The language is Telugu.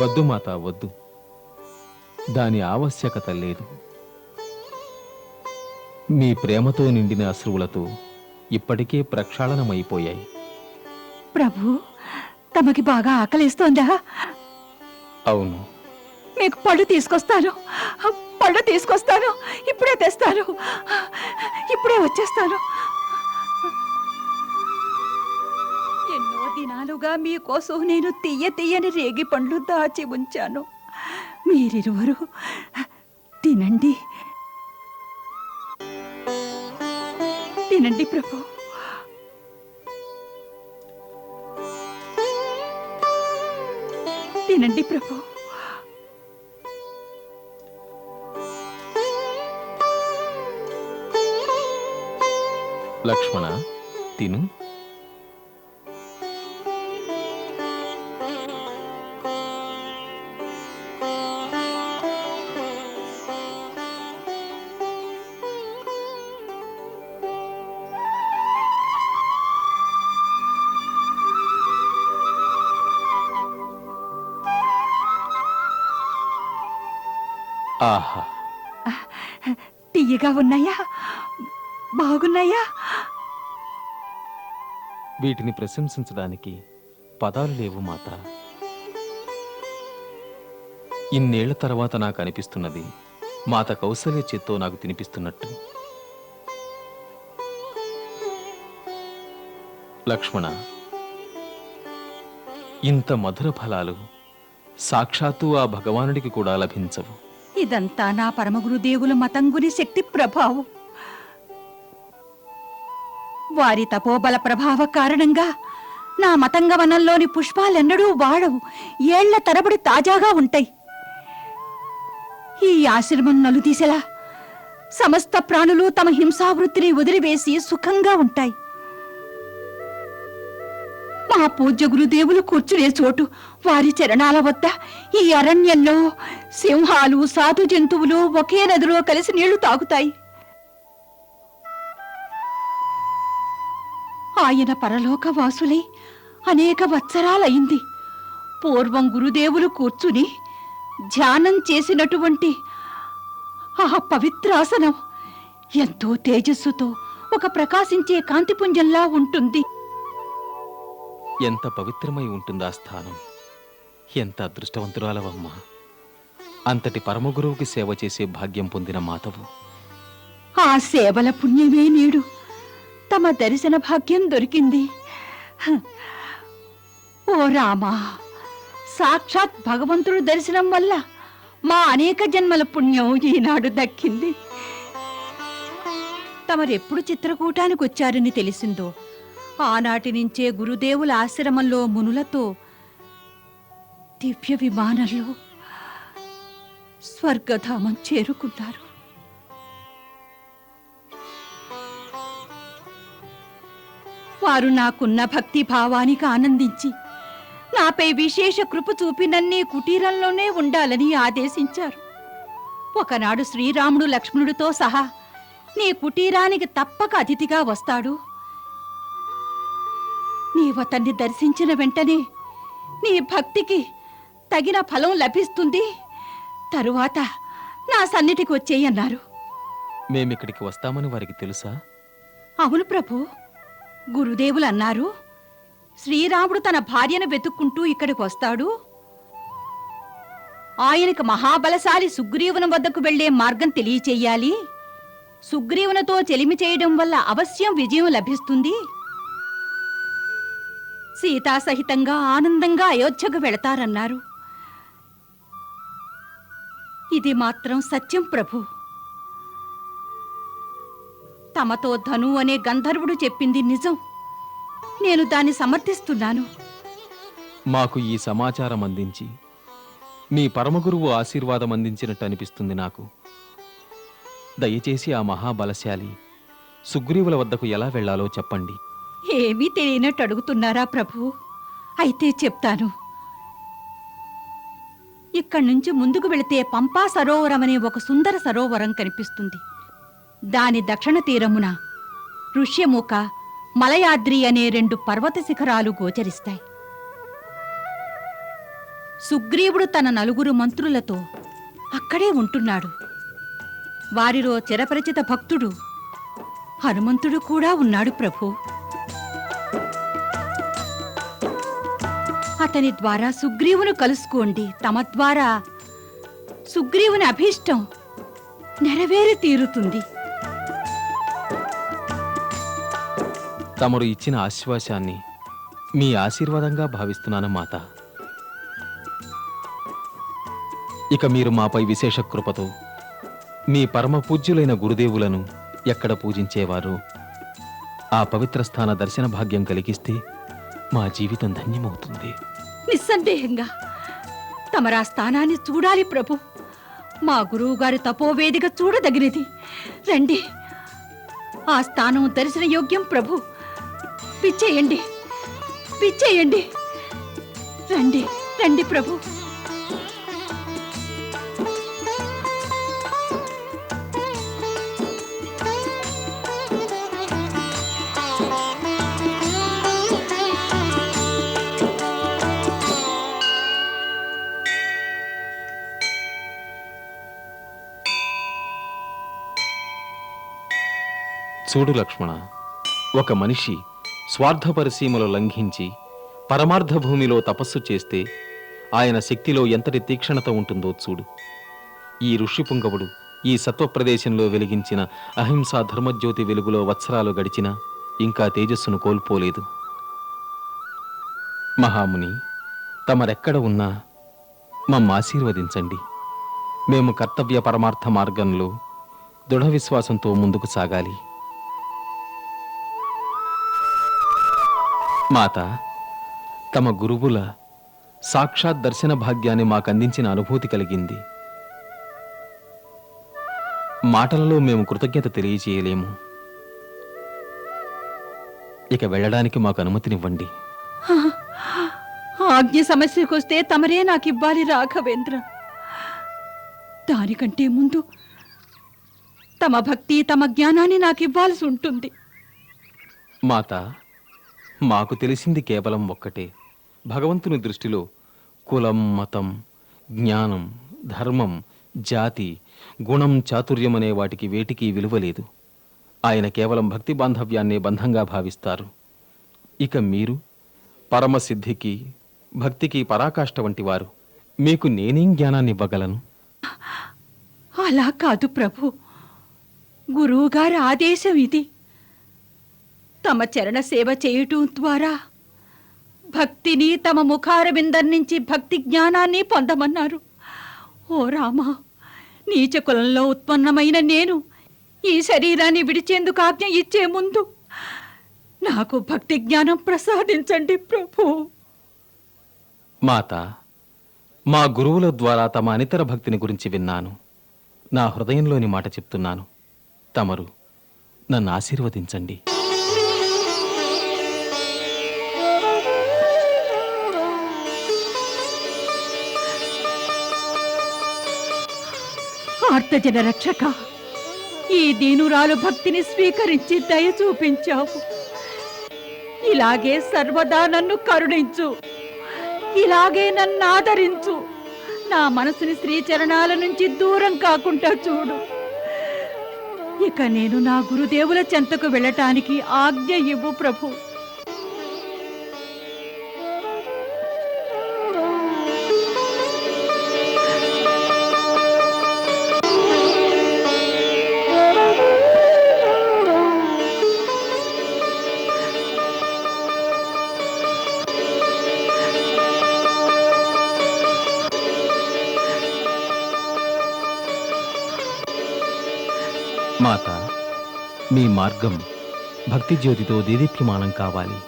వద్దు మాత వద్దు. దాని ఆవశ్యకత లేదు. మీ ప్రేమతో నిండిన అశ్రువులతో ఇప్పటికే ప్రక్షాళనమైపోయాయి. ప్రభు తమకి బాగా ఆకలిస్తోందా? అవును. మీకు పళ్ళు తీసుకొస్తాను. పళ్ళు తీసుకొస్తాను. ఇప్పుడే తెస్తాను. ఇప్పుడే వచ్చేస్తాను. దినాలుగా మీకోసం నేను తీయ తీయని రేగి పండ్లు దాచి ఉంచాను. మీరిరువరు తినండి. తినండి ప్రభు. తినండి ప్రభు. లక్ష్మణ తిను. ఆహా. తీయగా ఉన్నాయా? బాగున్నాయా? వీటిని ప్రశంసించడానికి పదాలు లేవు మాత. ఇన్నేళ్ళ తర్వాత నాకు అనిపిస్తున్నది మాత కౌసల్య చేత్తో నాకు తినిపిస్తున్నట్టు. లక్ష్మణ ఇంత మధుర ఫలాలు సాక్షాత్తు ఆ భగవానుడికి కూడా లభించవు. ఇదంతా నా పరమగురుదేవుల మతంగుని శక్తి ప్రభావం. వారి తపోబల ప్రభావ కారణంగా నా మతంగవనంలోని పుష్పాలెన్నడూ వాడవు ఏళ్ళ తరబడి తాజాగా ఉంటాయి. ఈ ఆశ్రమం నలుదీసెలా సమస్త ప్రాణులు తమ హింసావృత్తిని వదిలివేసి సుఖంగా ఉంటాయి. మా పూజ్య గురుదేవులు కూర్చునే చోటు వారి చరణాల వద్ద ఈ అరణ్యంలో సింహాలు సాధు జంతువులు ఒకే నదిలో కలిసి నీళ్ళు తాగుతాయి. ఆయన పరలోక వాసులై అనేక వత్సరాలయ్యింది పూర్వం గురుదేవులు కూర్చుని ధ్యానం చేసినటువంటి ఆ పవిత్రాసనం ఎంతో తేజస్సుతో ఒక ప్రకాశించే కాంతిపుంజంలా ఉంటుంది. ఎంత పవిత్రమై ఉంటుందా స్థానం? ఎంత అదృష్టవంతురాలవమ్మా. అంతటి పరమగురువుకి సేవ చేసే భాగ్యం పొందిన మాతవు ఆ సేవల పుణ్యమే నేడు. తమ దర్శన భాగ్యం దొరికింది. హ. ఓ రామా సాక్షాత్ భగవంతుడు దర్శనం వల్ల మా అనేక జన్మల పుణ్యం ఈనాడు దక్కింది. తమరెప్పుడు చిత్రకూటానికి వచ్చారని తెలిసిందో ఆనాటి నుంచే గురుదేవుల ఆశ్రమంలో మునులతో దివ్య విమానంలో స్వర్గధామం చేరుకున్నారు. వారు నాకున్న భక్తి భావానికి ఆనందించి నాపై విశేష కృప చూపినన్నే కుటీరంలోనే ఉండాలని ఆదేశించారు. ఒకనాడు శ్రీరాముడు లక్ష్మణుడితో సహా నీ కుటీరానికి తప్పక అతిథిగా వస్తాడు. నీవతన్ని దర్శించిన వెంటనే నీ భక్తికి తగిన ఫలం లభిస్తుంది. తరువాత నా సన్నిధికి వచ్చేయన్నారు. మేమిక్కడికి వస్తామని వారికి తెలుసా? అవును ప్రభు గురుదేవులు అన్నారు. శ్రీరాముడు తన భార్యను వెతుక్కుంటూ ఇక్కడికి వస్తాడు. ఆయనకు మహాబలశాలి సుగ్రీవుని వద్దకు వెళ్ళే మార్గం తెలియచేయాలి. సుగ్రీవునితో చెలిమి చేయడం వల్ల అవశ్యం విజయం లభిస్తుంది. సీతా సహితంగా ఆనందంగా అయోధ్యకు వెళతారన్నారు. ఇది మాత్రం సత్యం ప్రభు. తమతో ధను అనే గంధర్వుడు చెప్పింది నిజం. నేను దాన్ని సమర్థిస్తున్నాను. మాకు ఈ సమాచారం అందించి మీ పరమగురువు ఆశీర్వాదం అందించినట్టు అనిపిస్తుంది నాకు. దయచేసి ఆ మహాబలశాలి సుగ్రీవుల వద్దకు ఎలా వెళ్ళాలో చెప్పండి. ఏమీ తెలియనట్టు అడుగుతున్నారా ప్రభు? అయితే చెప్తాను. ఇక్కడి నుంచి ముందుకు వెళితే పంపా సరోవరం అనే ఒక సుందర సరోవరం కనిపిస్తుంది. దాని దక్షిణ తీరమున ఋష్యముఖ మలయాద్రి అనే రెండు పర్వత శిఖరాలు గోచరిస్తాయి. సుగ్రీవుడు తన నలుగురు మంత్రులతో అక్కడే ఉంటున్నాడు. వారిలో చిరపరిచిత భక్తుడు హనుమంతుడు కూడా ఉన్నాడు ప్రభు. అతని ద్వారా సుగ్రీవును కలుసుకోండి. తమ ద్వారా సుగ్రీవుని అభీష్టం నెరవేరి తీరుతుంది. తమరు ఇచ్చిన ఆశ్వాసాన్ని మీ ఆశీర్వాదంగా భావిస్తున్నాను మాత. ఇక మీరు మాపై విశేష కృపతో మీ పరమ పూజ్యులైన గురుదేవులను ఎక్కడ పూజించేవారు ఆ పవిత్ర స్థాన దర్శన భాగ్యం కలిగిస్తే మా జీవితం ధన్యమవుతుంది. నిస్సందేహంగా. తమరా స్థానాన్ని చూడాలి ప్రభు. మా గురువు గారి తపోవేదిక చూడదగినది. రండి. ఆ స్థానం దర్శన యోగ్యం ప్రభు. పిచ్చేయండి. పిచ్చేయండి. రండి. రండి ప్రభు. చూడు లక్ష్మణ ఒక మనిషి స్వార్థపరిసీమలు లంఘించి పరమార్థ భూమిలో తపస్సు చేస్తే ఆయన శక్తిలో ఎంతటి తీక్షణత ఉంటుందో చూడు. ఈ ఋషి పుంగవుడు ఈ సత్వ ప్రదేశంలో వెలిగించిన అహింసా ధర్మజ్యోతి వెలుగులో వత్సరాలు గడిచినా ఇంకా తేజస్సును కోల్పోలేదు. మహాముని తమరెక్కడ ఉన్నా మమ్మ ఆశీర్వదించండి. మేము కర్తవ్య పరమార్థ మార్గంలో దృఢ విశ్వాసంతో ముందుకు సాగాలి. మాత తమ గురువుల సాక్షాత్ దర్శన భాగ్యాన్ని మాకు అందించిన అనుభూతి కలిగింది. మాటలలో మేము కృతజ్ఞత తెలియజేయలేము. ఇక వెళ్ళడానికి మాకు అనుమతినివ్వండి. ఆజ్ఞ సమస్యకొస్తే తమరే నాకు ఇవ్వాలి రాఘవేంద్ర. దానికంటే ముందు తమ భక్తి తమ జ్ఞానాన్ని నాకు ఇవ్వాల్సి ఉంటుంది. మాత మాకు తెలిసింది కేవలం ఒక్కటే. భగవంతుని దృష్టిలో కులం మతం జ్ఞానం ధర్మం జాతి గుణం చాతుర్యం అనే వాటికి వేటికి విలువ లేదు. ఆయన కేవలం భక్తి బాంధవ్యాన్నే బంధంగా భావిస్తారు. ఇక మీరు పరమసిద్ధికి భక్తికి పరాకాష్ట వంటి వారు మీకు నేనేం జ్ఞానాన్ని ఇవ్వగలను అలా కాదు ప్రభు. గురువుగారి ఆదేశం ఇది. తమ చరణ సేవ చేయటం ద్వారా భక్తిని తమ ముఖారవిందం నుంచి భక్తి జ్ఞానాన్ని పొందమన్నారు. ఓ రామా నీచ కులంలో ఉత్పన్నమైన నేను ఈ శరీరాన్ని విడిచేందుకు ఆజ్ఞ ఇచ్చే ముందు నాకు భక్తి జ్ఞానం ప్రసాదించండి ప్రభు. మాత మా గురువుల ద్వారా తమ అనితర భక్తిని గురించి విన్నాను. నా హృదయంలోని మాట చెప్తున్నాను. తమరు నన్ను ఆశీర్వదించండి. ఆర్తజన రక్షక ఈ దీనురాలు భక్తిని స్వీకరించి దయ చూపించావు. ఇలాగే సర్వదా నన్ను కరుణించు. ఇలాగే నన్ను ఆదరించు. నా మనసుని శ్రీచరణాల నుంచి దూరం కాకుండా చూడు. ఇక నేను నా గురుదేవుల చెంతకు వెళ్ళటానికి ఆజ్ఞ ఇవ్వు ప్రభు. మాత మీ మార్గం భక్తి జ్యోతితో దేదీప్యమానం కావాలి.